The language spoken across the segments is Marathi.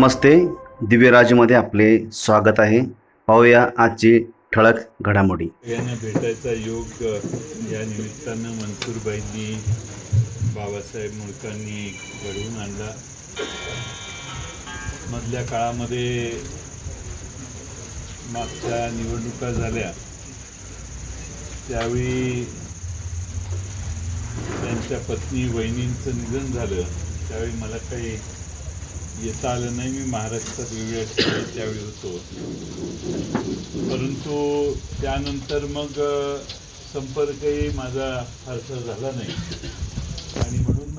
नमस्ते. दिव्यराजमध्ये आपले स्वागत आहे. पाहूया आजची ठळक घडामोडी. यांना भेटायचा योग या निमित्तानं मनसूरबाईंनी बाबासाहेब मुळकांनी घडवून आणला. मधल्या काळामध्ये मागच्या निवडणुका झाल्या. त्यावेळी त्यांच्या पत्नी वहिनींचं निधन झालं. त्यावेळी मला काही येता आलं नाही मी महाराष्ट्रात वेगळ्या ठिकाणी त्यावेळी होतो. परंतु त्यानंतर मग संपर्कही माझा फारसा झाला नाही. आणि म्हणून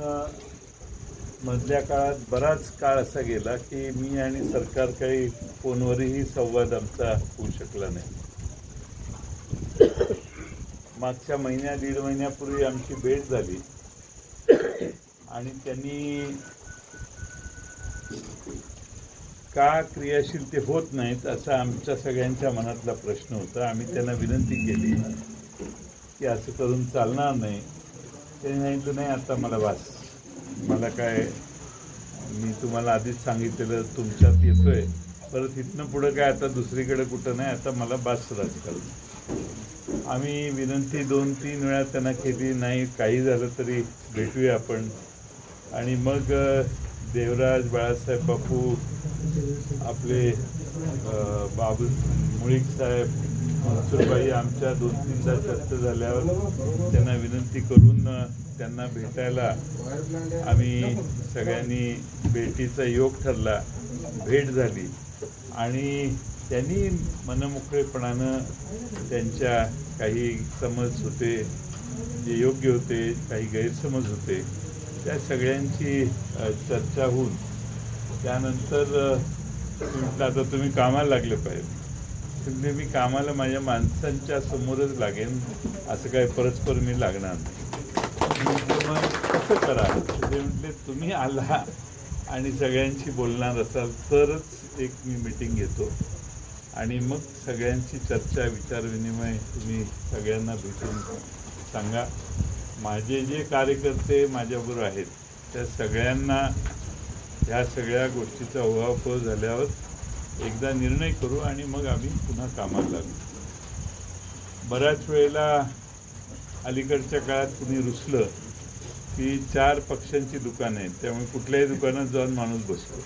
मधल्या काळात बराच काळ असा गेला की मी आणि सरकार काही फोनवरही संवाद आमचा होऊ शकला नाही. मागच्या महिन्या दीड महिन्यापूर्वी आमची भेट झाली. आणि त्यांनी का क्रियाशील ते होत नाहीत असा आमच्या सगळ्यांच्या मनातला प्रश्न होता. आम्ही त्यांना विनंती केली की असं करून चालणार नाही. त्यांनी सांगितलं नाही आता मला वास मला काय मी तुम्हाला आधीच सांगितलेलं तुमच्यात येतोय. परत इथनं पुढं काय आता दुसरीकडे कुठं नाही आता मला बास राजकारण आम्ही विनंती दोन तीन वेळा त्यांना केली नाही काही झालं तरी भेटूया आपण. आणि मग देवराज बाळासाहेब बापू आपले बाबू मुळीक साहेब मनसूरबाई आमच्या दोन तीनदा चर्चा झाल्यावर त्यांना विनंती करून त्यांना भेटायला आम्ही सगळ्यांनी भेटीचा योग ठरला. भेट झाली. आणि त्यांनी मनमोकळेपणानं त्यांच्या काही समज होते जे योग्य होते काही गैरसमज होते त्या सगळ्यांची चर्चा होऊन त्यानंतर म्हटलं आता तुम्ही कामाला लागले पाहिजे. म्हणजे मी कामाला माझ्या माणसांच्या समोरच लागेन असं काय परस्पर मी लागणार नाही. मग कसं करा ते म्हटले तुम्ही आला आणि सगळ्यांशी बोलणार असाल तरच एक मी मिटिंग घेतो. आणि मग सगळ्यांची चर्चा विचारविनिमय तुम्ही सगळ्यांना भेटून सांगा. माझे जे कार्यकर्ते माझ्याबरोबर आहेत त्या सगळ्यांना ह्या सगळ्या गोष्टीचा उहापोह झाल्यावर एकदा निर्णय करू आणि मग आम्ही पुन्हा कामाला लागू. बऱ्याच वेळेला अलीकडच्या काळात कुणी रुसलं की चार पक्षांची दुकानं आहेत त्यामुळे कुठल्याही दुकानात जाऊन माणूस बसतो.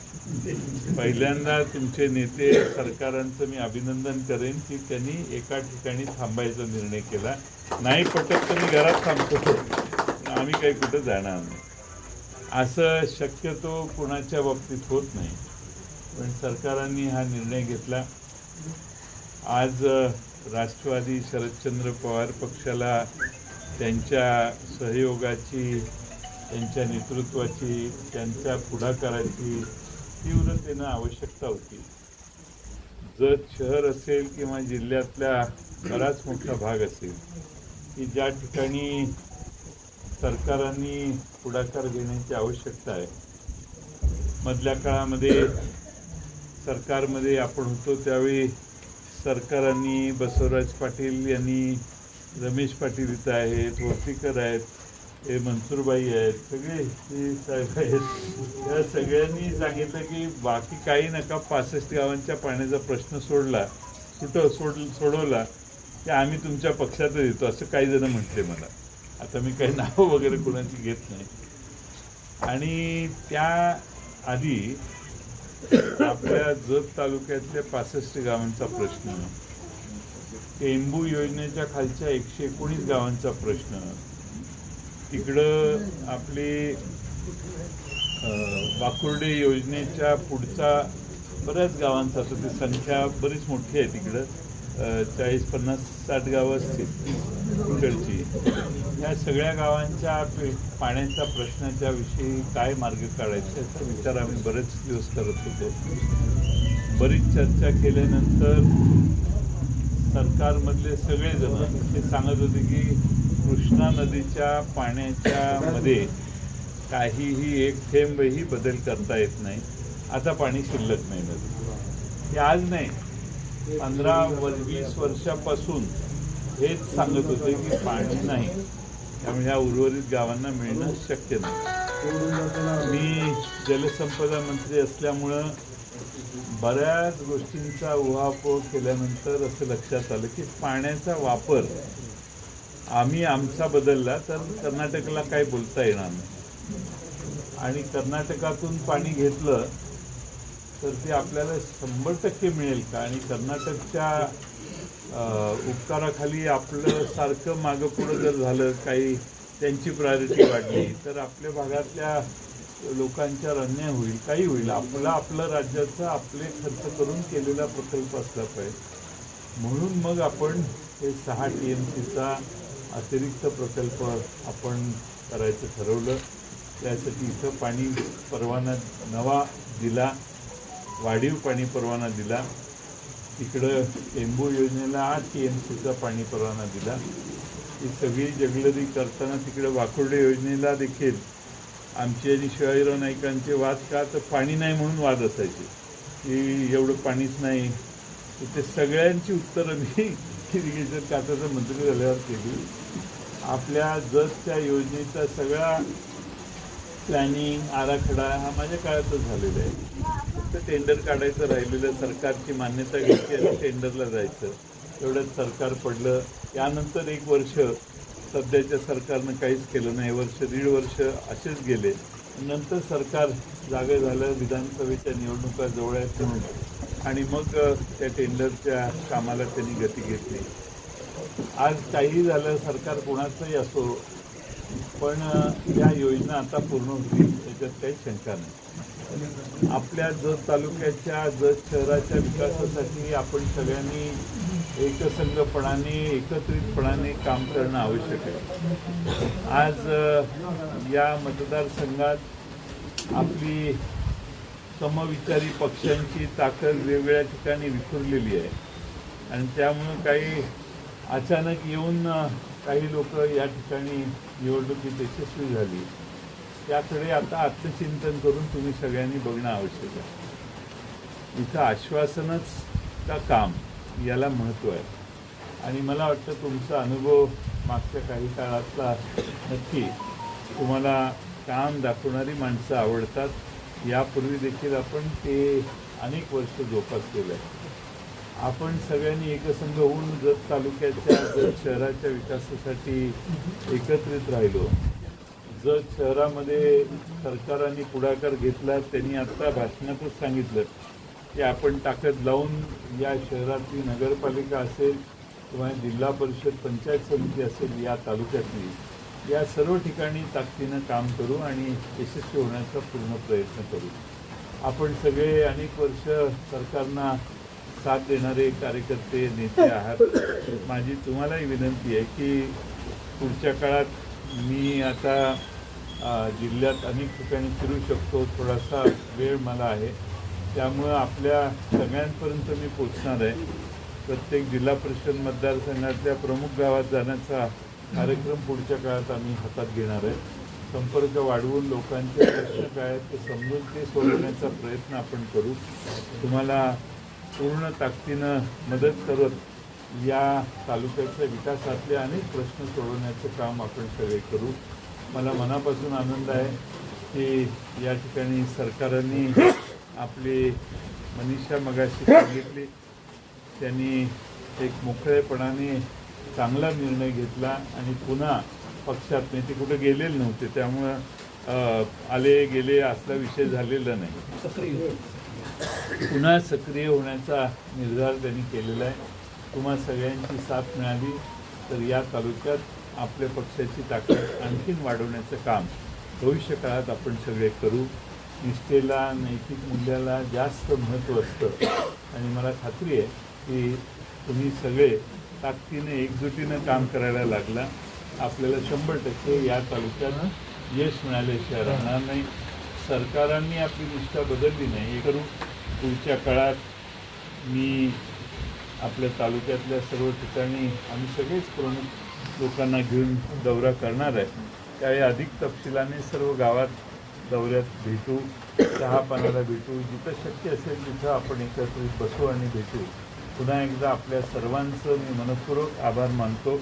पहिल्यांदा तुमचे नेते सरकारांचं मी अभिनंदन करेन की त्यांनी एका ठिकाणी थांबायचा निर्णय केला. नाही पटत तर मी घरात थांबतो. आम्ही काही कुठं जाणार नाही. असं शक्यतो कुणाच्या बाबतीत होत नाही. पण सरकारांनी हा निर्णय घेतला. आज राष्ट्रवादी शरदचंद्र पवार पक्षाला त्यांच्या सहयोगाची त्यांच्या नेतृत्वाची त्यांच्या पुढाकाराची तीव्रतेनं आवश्यकता होती. जत शहर असेल किंवा जिल्ह्यातला बराच मोठा भाग असेल की ज्या ठिकाणी सरकारांनी पुढाकार घेण्याची आवश्यकता आहे. मधल्या काळामध्ये सरकारमध्ये आपण होतो त्यावेळी सरकारांनी बसवराज पाटील यांनी रमेश पाटील इथं आहेत वरतीकर आहेत हे मनसूरबाई आहेत सगळे हे साहेब आहेत. या सगळ्यांनी सांगितलं की बाकी काही नका पासष्ट गावांच्या पाण्याचा प्रश्न सोडला सुट सोड सोडवला की आम्ही तुमच्या पक्षातच येतो असं काही जण म्हटले मला. आता मी काही नावं वगैरे कुणाची घेत नाही. आणि त्या आधी आपल्या जत तालुक्यातल्या पासष्ट गावांचा प्रश्न. टेंबू योजनेच्या खालच्या एकशे एकोणीस गावांचा प्रश्न. तिकडं आपले वाकुर्डे योजनेच्या पुढचा बऱ्याच गावांचा असं ती संख्या बरीच मोठी आहे तिकडं. चाळीस पन्नास साठ गावं असतील तिकडची. या सगळ्या गावांच्या पाण्याच्या प्रश्नाच्या विषयी काय मार्ग काढायचे याचा विचार आम्ही बरेच दिवस करत होतो. बरीच चर्चा केल्यानंतर सरकारमधले सगळेजण हे सांगत होते की कृष्णा नदीच्या पाण्याच्या मध्ये काहीही एक थेंबही बदल करता येत नाही. आता पाणी शिल्लक नाही नदी हे आज नाही. पंधरा व- वीस वर्षापासून हेच सांगत होते की पाणी नाही. त्यामुळे ह्या उर्वरित गावांना मिळणं शक्य नाही. मी जलसंपदा मंत्री असल्यामुळं बऱ्याच गोष्टींचा उहापोह केल्यानंतर असं लक्षात आलं की पाण्याचा वापर आम्ही आमचा बदलला तर कर्नाटकला काय बोलता येणार नाही. आणि कर्नाटकातून पाणी घेतलं तर ते आपल्याला शंभर टक्के मिळेल का? आणि कर्नाटकच्या उपकाराखाली आपलं सारखं मागं पुढं जर झालं काही त्यांची प्रायोरिटी वाढली तर आपल्या भागातल्या लोकांच्यावर अन्याय होईल काही होईल. आपला आपलं राज्याचं आपले खर्च करून केलेला प्रकल्प असला पाहिजे. म्हणून मग आपण हे सहा टी एम सीचा अतिरिक्त प्रकल्प आपण करायचं ठरवलं. त्यासाठी इथं पाणी परवाना नवा दिला. वाढीव पाणी परवाना दिला. तिकडं टेंबू योजनेला आठ टी एम सीचा पाणी परवाना दिला. ही सगळी जगलरी करताना तिकडे वाकुर्डे योजनेला देखील आमची आणि शिवाजीराव नाईकांचे वाद का तर पाणी नाही म्हणून वाद असायचे. की एवढं पाणीच नाही. तर ते सगळ्यांची उत्तरं मी इरिगेशन खात्याचं मंत्री झाल्यावर केली. आपल्या जतच्या योजनेचा सगळा प्लॅनिंग आराखडा हा माझ्या काळातच झालेला आहे. फक्त टेंडर काढायचं राहिलेलं सरकारची मान्यता घ्यायची आणि टेंडरला जायचं. एवढंच सरकार पडलं. यानंतर एक वर्ष सध्याच्या सरकारनं काहीच केलं नाही. वर्ष दीड वर्ष असेच गेले. नंतर सरकार जागं झालं विधानसभेच्या निवडणुका जवळ आहेत आणि मग त्या टेंडरच्या कामाला त्यांनी गती घेतली. आज काहीही झालं सरकार कोणाचंही असो पण या योजना आता पूर्ण होतील. याच्यात काही शंका नाही. आपल्या जत तालुक्याच्या जत शहराच्या विकासासाठी आपण सगळ्यांनी एकसंघपणाने एकत्रितपणाने काम करणं आवश्यक आहे. आज या मतदारसंघात आपली समविचारी पक्षांची ताकद वेगवेगळ्या ठिकाणी विखुरलेली आहे. आणि त्यामुळं काही अचानक येऊन काही लोक या ठिकाणी निवडणुकीत यशस्वी झाली. याकडे आता आत्मचिंतन करून तुम्ही सगळ्यांनी बघणं आवश्यक आहे. इथं आश्वासनच का काम याला महत्त्व आहे. आणि मला वाटतं तुमचा अनुभव मागच्या काही काळातला नक्की तुम्हाला काम दाखवणारी माणसं आवडतात. यापूर्वी देखील आपण ते अनेक वर्ष जोपासलेलं आहे आपण सगळ्यांनी एकसंघ होऊन जत तालुक्याच्या जत शहराच्या विकासासाठी एकत्रित राहिलो. जर शहरामध्ये सरकारांनी पुढाकार घेतला त्यांनी आत्ता भाषणातच सांगितलं की आपण ताकद लावून या शहरातली नगरपालिका असेल किंवा जिल्हा परिषद पंचायत समिती असेल या तालुक्यातली या सर्व ठिकाणी ताकदीनं काम करू आणि यशस्वी होण्याचा पूर्ण प्रयत्न करू. आपण सगळे अनेक वर्ष सरकारना साथ देणारे कार्यकर्ते नेते आहात. माझी तुम्हालाही विनंती आहे की पुढच्या काळात मी आता जिल्ह्यात अनेक ठिकाणी फिरू शकतो. थोडासा वेळ मला आहे. त्यामुळं आपल्या सगळ्यांपर्यंत मी पोचणार आहे. प्रत्येक जिल्हा परिषद मतदारसंघातल्या प्रमुख गावात जाण्याचा कार्यक्रम पुढच्या काळात आम्ही हातात घेणार आहे. संपर्क वाढवून लोकांचे प्रश्न काय आहेत ते समजून ते सोडवण्याचा प्रयत्न आपण करू. तुम्हाला पूर्ण ताकदीनं मदत करत या तालुक्याच्या विकासातले अनेक प्रश्न सोडवण्याचं काम आपण सगळे करू. मला मनापासून आनंद आहे की या ठिकाणी सरकारने आपली मनीषा मगाशी सांगितली. त्यांनी एक मोकळेपणाने चांगला निर्णय घेतला आणि पुन्हा पक्षात नाही ते कुठे गेलेले नव्हते. त्यामुळं आले गेले असला विषय झालेला नाही. पुन्हा सक्रिय होण्याचा निर्धार त्यांनी केलेला आहे. तुम्हा सगळ्यांची साथ मिळाली. तर या तालुक्यात आपल्या पक्षाची ताकद आणखीन वाढवण्याचं काम भविष्य काळात आपण सगळे करू. निष्ठेला नैतिक मूल्याला जास्त महत्त्व असतं. आणि मला खात्री आहे की तुम्ही सगळे ताकदीने एकजुटीनं काम करायला लागला. आपल्याला शंभर टक्के या तालुक्यानं यश मिळाल्याशिवाय राहणार नाही. सरकारांनी आपली निष्ठा बदलली नाही. हे करू. पुढच्या काळात मी आपल्या तालुक्यातल्या सर्व ठिकाणी आम्ही सगळेच प्रमुख लोकांना घेऊन दौरा करणार आहे त्यावेळी अधिक तपशिलाने सर्व गावात दौऱ्यात भेटू चहा पाण्याला भेटू. जिथं शक्य असेल तिथं आपण एकत्रित बसू आणि भेटू. पुन्हा एकदा आपल्या सर्वांचं मी मनपूर्वक आभार मानतो.